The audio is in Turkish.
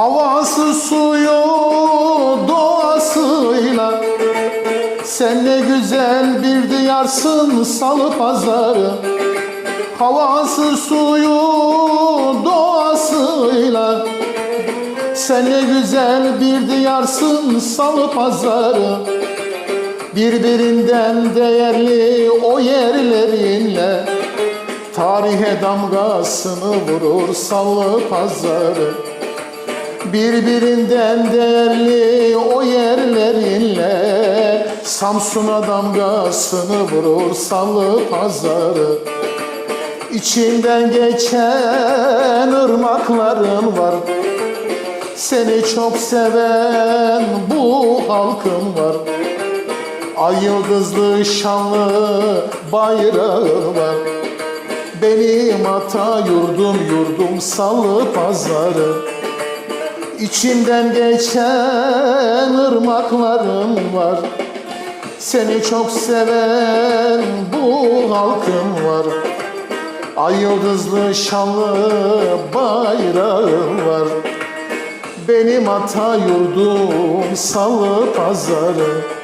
Havası suyu doğasıyla. Sen ne güzel bir diyarsın salı pazarı. Havası suyu doğasıyla. Sen ne güzel bir diyarsın salı pazarı. Birbirinden değerli o yerlerinle. Tarihe damgasını vurur salı pazarı Birbirinden değerli o yerlerinle. Samsun'a damgasını vurur salı pazarı. İçinden geçen ırmakların var. Seni çok seven bu halkın var. Ay yıldızlı şanlı bayrağı var. Benim ata yurdum yurdum salı pazarı İçinden geçen ırmakların var. Seni çok seven bu halkın var. Ay yıldızlı şanlı bayrağın var. Benim ata yurdum salı pazarı